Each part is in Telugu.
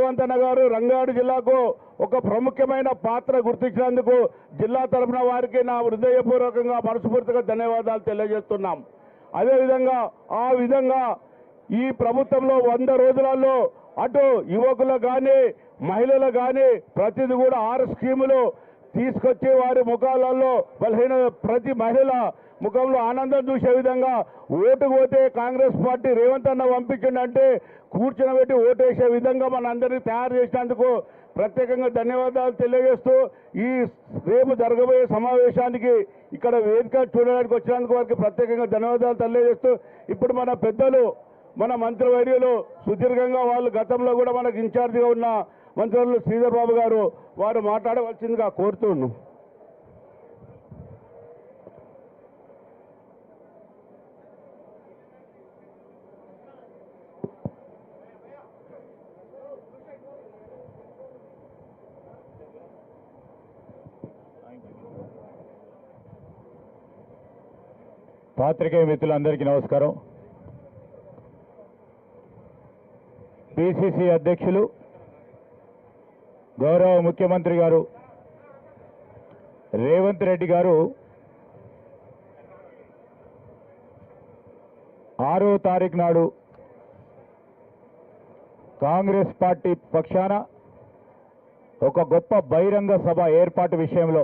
రేవంతన్న గారు రంగారెడ్డి జిల్లాకు ఒక ప్రముఖమైన పాత్ర గుర్తించినందుకు జిల్లా తరఫున వారికి నా హృదయపూర్వకంగా మనస్ఫూర్తిగా ధన్యవాదాలు తెలియజేస్తున్నాం. అదేవిధంగా ఆ విధంగా ఈ ప్రభుత్వంలో వంద రోజులలో అటు యువకులు కానీ మహిళలు కానీ ప్రతిది కూడా ఆరు స్కీములు తీసుకొచ్చి వారి ముఖాలలో బలహీన ప్రతి మహిళ ముఖంలో ఆనందం చూసే విధంగా ఓటు పోతే కాంగ్రెస్ పార్టీ రేవంత్ అన్న పంపించిందంటే కూర్చుని పెట్టి ఓటేసే విధంగా మన అందరినీ తయారు చేసినందుకు ప్రత్యేకంగా ధన్యవాదాలు తెలియజేస్తూ ఈ రేపు జరగబోయే సమావేశానికి ఇక్కడ వేదిక చూడడానికి వచ్చినందుకు వారికి ప్రత్యేకంగా ధన్యవాదాలు తెలియజేస్తూ ఇప్పుడు మన పెద్దలు మన మంత్రివర్యులు సుదీర్ఘంగా వాళ్ళు గతంలో కూడా మనకు ఇన్ఛార్జిగా ఉన్న మంత్రులు శ్రీధర్ బాబు గారు వారు మాట్లాడవలసిందిగా కోరుతున్నాం పాత్రికేయ మిత్రులందరికీ నమస్కారం. పిసిసి అధ్యక్షులు గౌరవ ముఖ్యమంత్రి గారు రేవంత్ రెడ్డి గారు ఆరో తారీఖు నాడు కాంగ్రెస్ పార్టీ పక్షాన ఒక గొప్ప బహిరంగ సభ ఏర్పాటు విషయంలో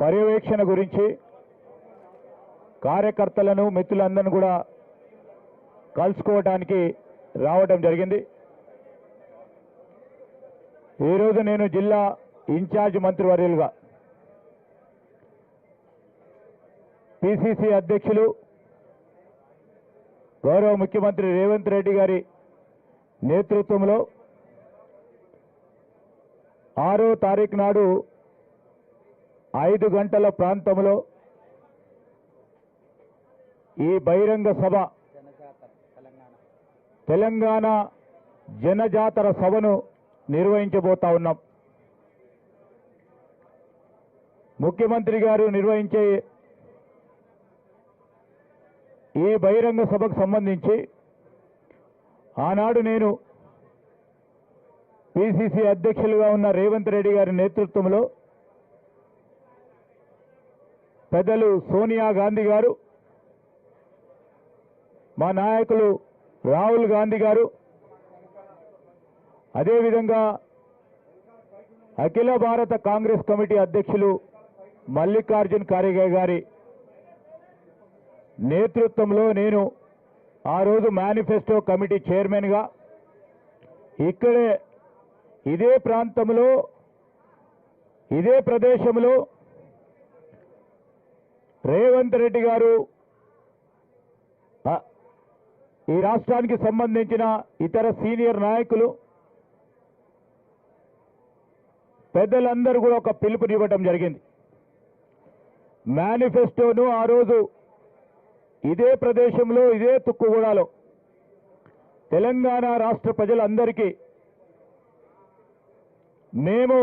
పర్యవేక్షణ గురించి కార్యకర్తలను మిత్రులందరినీ కూడా కలుసుకోవడానికి రావడం జరిగింది. ఈరోజు నేను జిల్లా ఇన్ఛార్జ్ మంత్రివర్యులుగా పిసిసి అధ్యక్షులు గౌరవ ముఖ్యమంత్రి రేవంత్ రెడ్డి గారి నేతృత్వంలో ఆరో తారీఖు నాడు ఐదు గంటల ప్రాంతంలో ఈ బహిరంగ సభ తెలంగాణ జనజాతర సభను నిర్వహించబోతా ఉన్నాం. ముఖ్యమంత్రి గారు నిర్వహించే ఈ బహిరంగ సభకు సంబంధించి ఆనాడు నేను పిసిసి అధ్యక్షులుగా ఉన్న రేవంత్ రెడ్డి గారి నేతృత్వంలో పెద్దలు సోనియా గాంధీ గారు మా నాయకులు రాహుల్ గాంధీ గారు అదేవిధంగా అఖిల భారత కాంగ్రెస్ కమిటీ అధ్యక్షులు మల్లికార్జున్ ఖార్గే గారి నేతృత్వంలో నేను ఆ రోజు మేనిఫెస్టో కమిటీ చైర్మన్గా ఇక్కడే ఇదే ప్రాంతంలో ఇదే ప్రదేశంలో రేవంత్ రెడ్డి గారు ఈ రాష్ట్రానికి సంబంధించిన ఇతర సీనియర్ నాయకులు పెద్దలందరూ కూడా ఒక పిలుపునివ్వటం జరిగింది. మేనిఫెస్టోను ఆ రోజు ఇదే ప్రదేశంలో ఇదే తుక్కుగూడలో తెలంగాణ రాష్ట్ర ప్రజలందరికీ మేము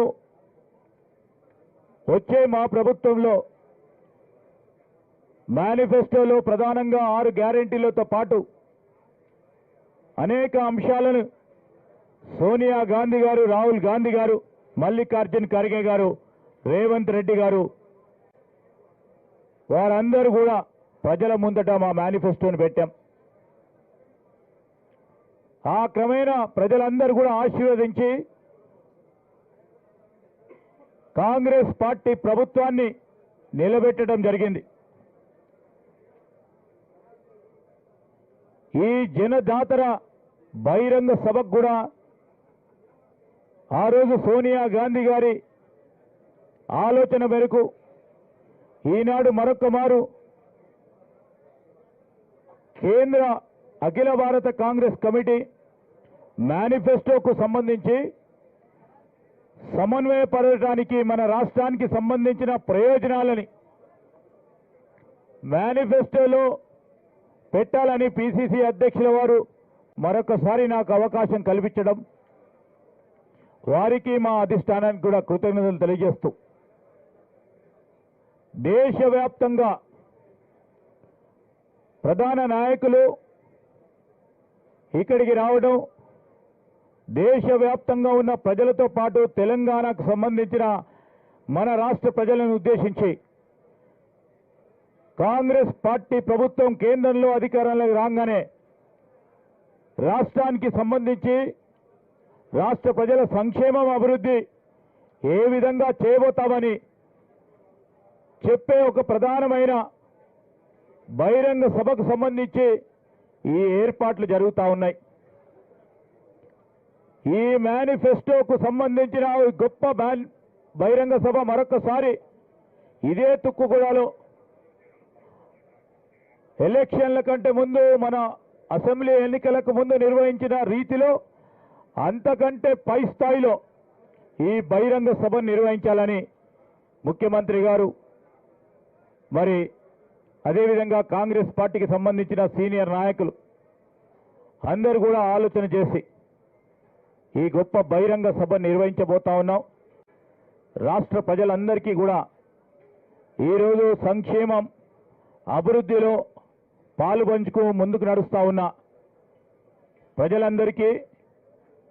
వచ్చే మా ప్రభుత్వంలో మేనిఫెస్టోలో ప్రధానంగా ఆరు గ్యారెంటీలతో పాటు అనేక అంశాలను సోనియా గాంధీ గారు రాహుల్ గాంధీ గారు మల్లికార్జున్ ఖర్గే గారు రేవంత్ రెడ్డి గారు వారందరూ కూడా ప్రజల ముందట మా మేనిఫెస్టోను పెట్టాం. ఆ క్రమేణా ప్రజలందరూ కూడా ఆశీర్వదించి కాంగ్రెస్ పార్టీ ప్రభుత్వాన్ని నిలబెట్టడం జరిగింది. ఈ జనజాతర బహిరంగ సభకు కూడా ఆ రోజు సోనియా గాంధీ గారి ఆలోచన మేరకు ఈనాడు మరొక్క మారు కేంద్ర అఖిల భారత కాంగ్రెస్ కమిటీ మేనిఫెస్టోకు సంబంధించి సమన్వయపరచడానికి మన రాష్ట్రానికి సంబంధించిన ప్రయోజనాలని మేనిఫెస్టోలో పెట్టాలని పిసిసి అధ్యక్షుల వారు మరొకసారి నాకు అవకాశం కల్పించడం వారికి మా అధిష్టానానికి కూడా కృతజ్ఞతలు తెలియజేస్తూ దేశవ్యాప్తంగా ప్రధాన నాయకులు ఇక్కడికి రావడం దేశవ్యాప్తంగా ఉన్న ప్రజలతో పాటు తెలంగాణకు సంబంధించిన మన రాష్ట్ర ప్రజలను ఉద్దేశించి కాంగ్రెస్ పార్టీ ప్రభుత్వం కేంద్రంలో అధికారంలోకి రాగానే రాష్ట్రానికి సంబంధించి రాష్ట్ర ప్రజల సంక్షేమం అభివృద్ధి ఏ విధంగా చేయబోతామని చెప్పే ఒక ప్రధానమైన బహిరంగ సభకు సంబంధించి ఈ ఏర్పాట్లు జరుగుతూ ఉన్నాయి. ఈ మేనిఫెస్టోకు సంబంధించిన గొప్ప బహిరంగ సభ మరొకసారి ఇదే తుక్కుగూడలో ఎలక్షన్ల కంటే ముందు మన అసెంబ్లీ ఎన్నికలకు ముందు నిర్వహించిన రీతిలో అంతకంటే పై స్థాయిలో ఈ బహిరంగ సభను నిర్వహించాలని ముఖ్యమంత్రి గారు మరి అదేవిధంగా కాంగ్రెస్ పార్టీకి సంబంధించిన సీనియర్ నాయకులు అందరూ కూడా ఆలోచన చేసి ఈ గొప్ప బహిరంగ సభ నిర్వహించబోతా ఉన్నాం. రాష్ట్ర ప్రజలందరికీ కూడా ఈరోజు సంక్షేమం అభివృద్ధిలో పాలు పంచుకు ముందుకు నడుస్తా ఉన్న. ప్రజలందరికీ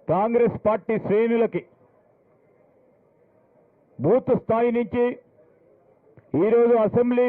కాంగ్రెస్ పార్టీ శ్రేణులకి బూత్ స్థాయి నుంచి ఈరోజు అసెంబ్లీ